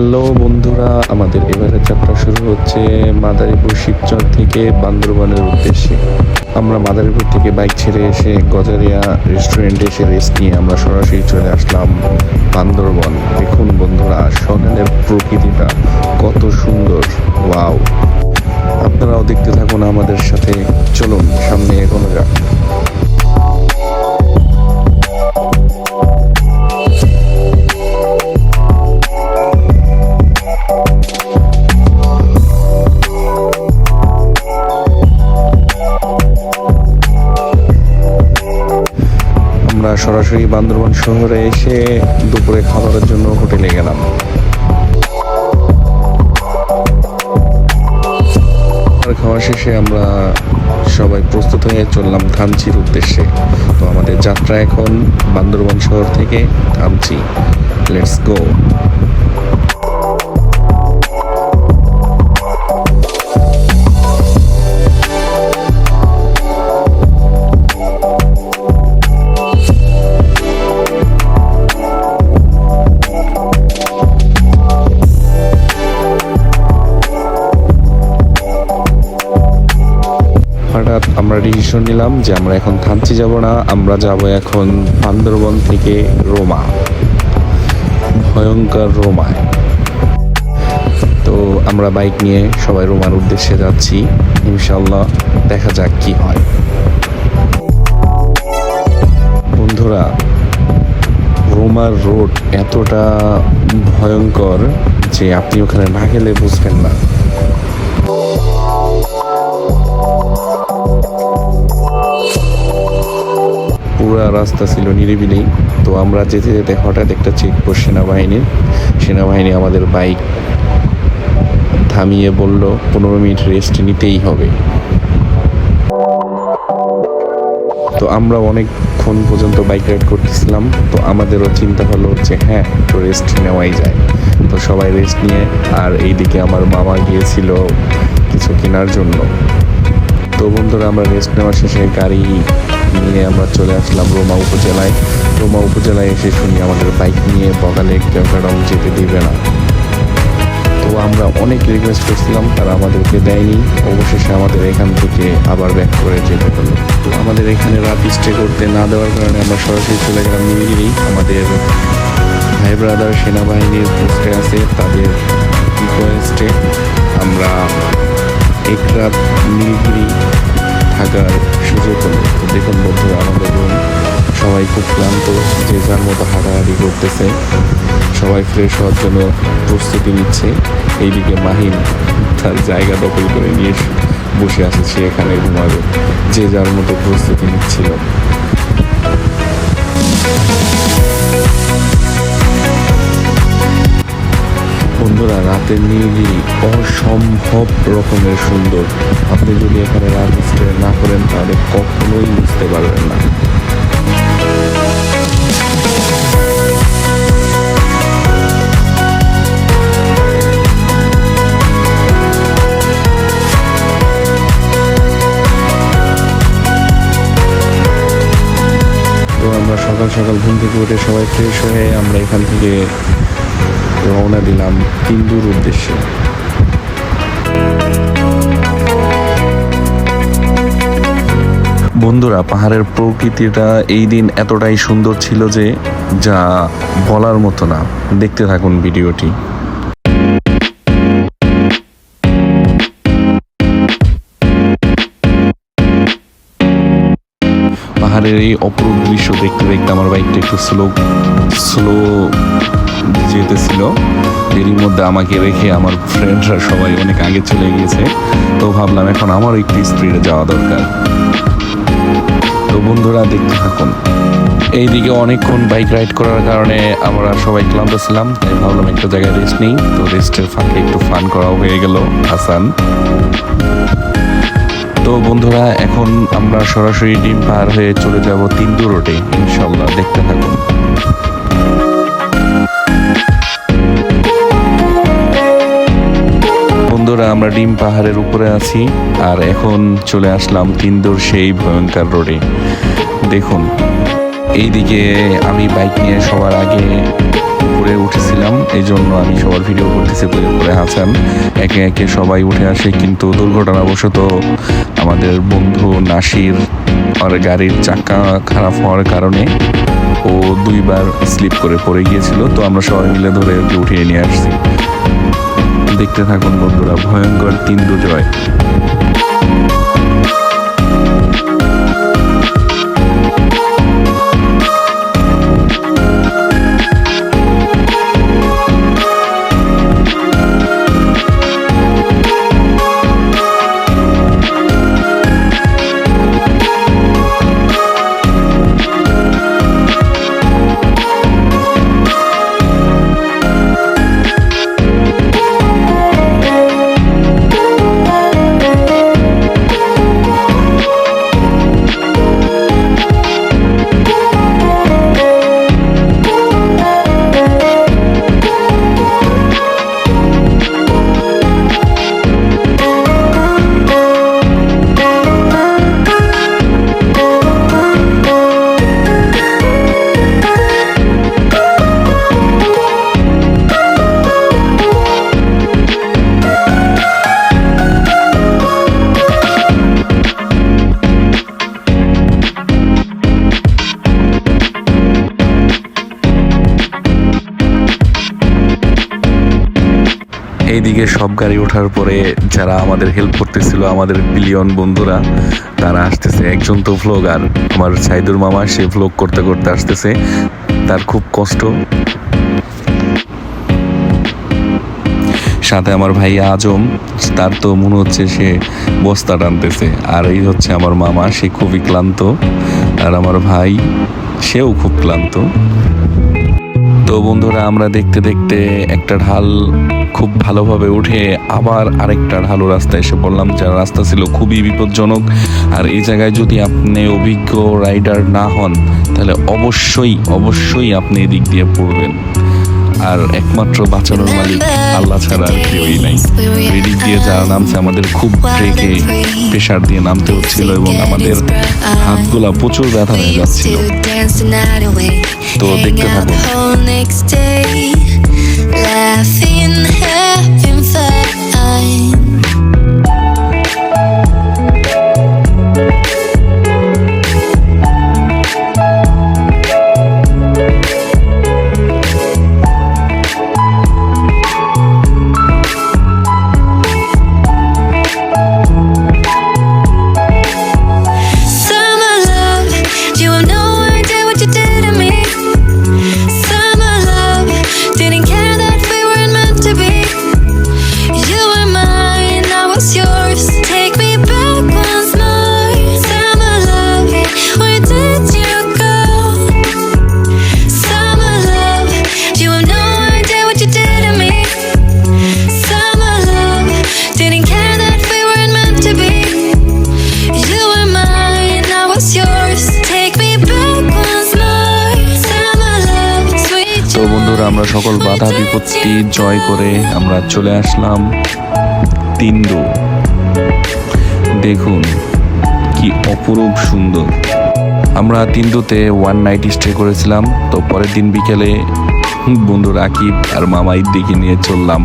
Hello বন্ধুরা, আমাদের এবারের যাত্রা শুরু হচ্ছে মাদারীপুর শিবচর থেকে বান্দরবানের উদ্দেশ্যে। আমরা মাদারীপুর থেকে বাইক ছেড়ে এসে গজারিয়া রেস্টুরেন্টে এসে রেস্ট নিয়ে আমরা সরাসরি চলে আসলাম বান্দরবন। দেখুন বন্ধুরা সকালের প্রকৃতিটা কত সুন্দর, ওয়াও। আপনারাও দেখতে থাকুন আমাদের সাথে। চলুন, সামনে এগোনো যাক। আমরা সরাসরি বান্দরবান শহরে এসে দুপুরে খাবারের জন্য হোটেলে গেলাম। খাওয়া শেষে আমরা সবাই প্রস্তুত হয়ে চললাম থানচির উদ্দেশ্যে। তো আমাদের যাত্রা এখন বান্দরবান শহর থেকে থানচি লেটস গো ডিসিশন নিলাম যে আমরা এখন থানচি যাব না, আমরা যাব এখন বান্দরবন থেকে রোমা। ভয়ঙ্কর রোমায়। তো আমরা বাইক নিয়ে সবাই রোমার উদ্দেশ্যে যাচ্ছি। ইনশাল্লাহ দেখা যাক কি হয়। বন্ধুরা, রোমার রোড এতটা ভয়ঙ্কর যে আপনি ওখানে না গেলে বুঝবেন না। পুরা রাস্তা ছিল নিরিবিলি। তো আমরা যেতে যেতে হঠাৎ একটা চেকপোস্ট সেনাবাহিনীর সেনাবাহিনী আমাদের বাইক থামিয়ে বলল, পনেরো মিনিট রেস্ট নিতেই হবে। তো আমরা অনেকক্ষণ পর্যন্ত বাইক রাইড করতেছিলাম। তো আমাদেরও চিন্তা হলো যে হ্যাঁ একটু রেস্ট নেওয়াই যায়। তো সবাই রেস্ট নিয়ে, আর এইদিকে আমার মামা গিয়েছিল কিছু কেনার জন্য। তো বন্ধুরা, আমরা রেস্ট নেওয়ার শেষে গাড়ি নিয়ে আমরা চলে আসলাম রোমা উপজেলায়। রোমা উপজেলায় এসে শুনি আমাদের বাইক নিয়ে বগালে কেউকাডং যেতে দিবে না। তো আমরা অনেক রিকোয়েস্ট করছিলাম, তারা আমাদেরকে দেয়নি। অবশেষে আমাদের এখান থেকে আবার ব্যাক করে যেতে হলো। তো আমাদের এখানে রাত স্টে করতে না দেওয়ার কারণে আমরা সরাসরি চলে গেলাম নীলগিরি আমাদের ভাই ব্রাদার সেনাবাহিনীর পোস্টে আছে, তাদের রিকোয়েস্টে আমরা এক রাত নীলগিরি থাকার সুযোগ হলো। দেখুন বন্ধুরা আমাদের সবাই খুব ক্লান্ত, যে যার মতো হাঁটাহাঁটি করতেছে। সবাই ফ্রেশ হওয়ার জন্য প্রস্তুতি নিচ্ছে। এইদিকে মাহিন তার জায়গা দখল করে নিয়ে বসে আছে এখানে ঘুমাবে। যে যার মতো প্রস্তুতি নিচ্ছিল। বন্ধুরা রাতের নীলগিরি অসম্ভব রকমের সুন্দর। আপনি যদি এখানে রাত স্টে না করেন, তাহলে কখনোই বুঝতে পারবেন না। আমরা সকাল সকাল ঘুম থেকে উঠে সবাই ফ্রেশ হয়ে আমরা এখান থেকে রওনা দিলাম তিন্দুর উদ্দেশ্যে। বন্ধুরা, পাহাড়ের প্রকৃতিটা এই দিন এতটাই সুন্দর ছিল যে যা বলার মতো না। দেখতে থাকুন ভিডিওটি। পাহাড়ের এই অপরূপ দৃশ্য দেখতে দেখতে আমার বাইকটা একটু স্লো স্লো যেতেছিল। এরই মধ্যে আমাকে রেখে আমার ফ্রেন্ডরা সবাই অনেক আগে চলে গিয়েছে। তো ভাবলাম এখন আমার একটু স্পিডে যাওয়া দরকার। তো বন্ধুরা, দেখতে থাকুন। এইদিকে অনেকক্ষণ বাইক রাইড করার কারণে আমরা সবাই ক্লান্ত ছিলাম। তাই ভাবলাম একটা জায়গায় রেস্ট নেই। তো রেস্টের ফাঁকে একটু ফান করা হয়ে গেল হাসান। তো বন্ধুরা, এখন আমরা সরাসরি ডিম পার হয়ে চলে যাব তিন্দু রোডে ইনশাল্লাহ। দেখতে থাকুন। আমরা ডিম পাহাড়ের উপরে আছি, আর এখন চলে আসলাম তিন্দুর সেই ভয়ঙ্কর রোডে। দেখুন, এইদিকে আমি বাইক নিয়ে সবার আগে উপরে উঠেছিলাম এই জন্য আমি সবার ভিডিও করতেছি পরে পরে হাসান একে একে সবাই উঠে আসে, কিন্তু দুর্ঘটনাবশত আমাদের বন্ধু নাসির আর গাড়ির চাকা খারাপ হওয়ার কারণে ও দুইবার স্লিপ করে পড়ে গিয়েছিল, তো আমরা সবাই মিলে ধরে উঠিয়ে নিয়ে আসছি। দেখতে থাকুন বন্ধুরা। ভয়ঙ্কর তিন দুজয় এইদিকে সব গাড়ি ওঠার পরে যারা আমাদের হেল্প করতেছিল, আমাদের বিলিয়ন বন্ধুরা, তারা আসতেছে। একজন তো ভ্লগার আমার সাইদুর মামা, সে ভ্লগ করতে করতে আসতেছে। তার খুব কষ্ট। সাথে আমার ভাই আজম, তার তো মনে হচ্ছে সে বস্তা টানতেছে। আর এই হচ্ছে আমার মামা, সে খুবই ক্লান্ত। আর আমার ভাই, সেও খুব ক্লান্ত। তো বন্ধুরা আমরা দেখতে দেখতে একটা ঢাল খুব ভালোভাবে উঠে আবার আরেকটা ঢালু রাস্তায় এসে পড়লাম যার রাস্তা ছিল খুবই বিপজ্জনক। আর এই জায়গায় যদি আপনি অভিজ্ঞ রাইডার না হন তাহলে অবশ্যই অবশ্যই আপনি এদিক দিয়ে পড়বেন। আর একমাত্র বাঁচানোর মালিক আল্লাহ ছাড়া আর কেউই নাই। দিয়ে যারা নামছে আমাদের খুব ব্রেকে প্রেশার দিয়ে নামতে হচ্ছিল এবং আমাদের হাতগুলা প্রচুর ব্যথা হয়ে যাচ্ছিল। তো দেখতে থাকুন। সকল বাধা বিপত্তি জয় করে আমরা চলে আসলাম তিন্দু। দেখুন কি অপরূপ সুন্দর। আমরা তিন্দুতে ওয়ান নাইট স্টে করেছিলাম তো পরের দিন বিকেলে বন্ধু রাকিব আর মামাইর দিকে নিয়ে চললাম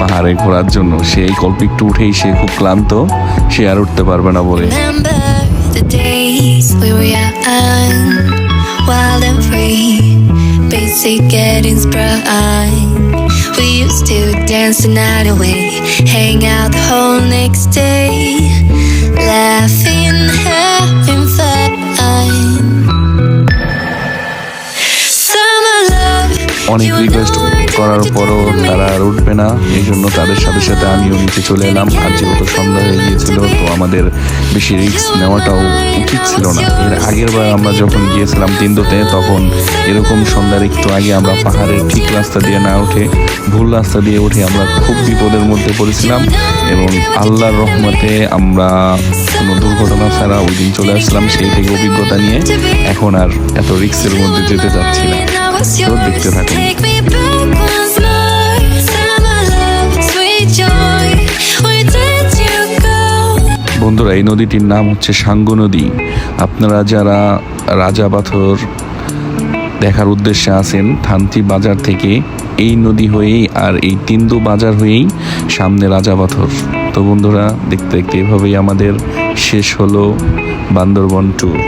পাহাড়ে ঘোরার জন্য। সে এই গল্প একটু উঠেই সে খুব ক্লান্ত সে আর উঠতে পারবে না বলে। Wild and free, basic gettings bright. We used to dance the night away, hang out the whole next day, laughing, having fun. অনেক রিকোয়েস্ট করার পরও তারা আর উঠবে না। এই জন্য তাদের সাথে সাথে আমিও নিচে চলে এলাম। আর যেহেতু সন্ধ্যা হয়ে গিয়েছিল তো আমাদের বেশি রিস্ক নেওয়াটাও উচিত ছিল না। এর আগের বার আমরা যখন গিয়েছিলাম তিন্দুতে তখন এরকম সন্ধ্যার একটু আগে আমরা পাহাড়ের ঠিক রাস্তা দিয়ে না উঠে ভুল রাস্তা দিয়ে উঠে আমরা খুব বিপদের মধ্যে পড়েছিলাম এবং আল্লাহর রহমতে আমরা কোনো দুর্ঘটনা ছাড়া ওই দিন চলে আসলাম। সেই থেকে অভিজ্ঞতা নিয়ে এখন আর এত রিস্কের মধ্যে যেতে চাচ্ছি না। তো দেখতে থাকুন Take me back once more. Summer love, sweet joy. Where did you go? বন্ধুরা এই নদীটির নাম হচ্ছে সাঙ্গু নদী আপনারা যারা রাজা পাথর দেখার উদ্দেশ্যে আসেন থানচি বাজার থেকে এই নদী হয়েই আর এই তিন্দু বাজার হয়েই সামনে রাজা পাথর তো বন্ধুরা দেখতে দেখতে এভাবেই আমাদের শেষ হলো বান্দরবন ট্যুর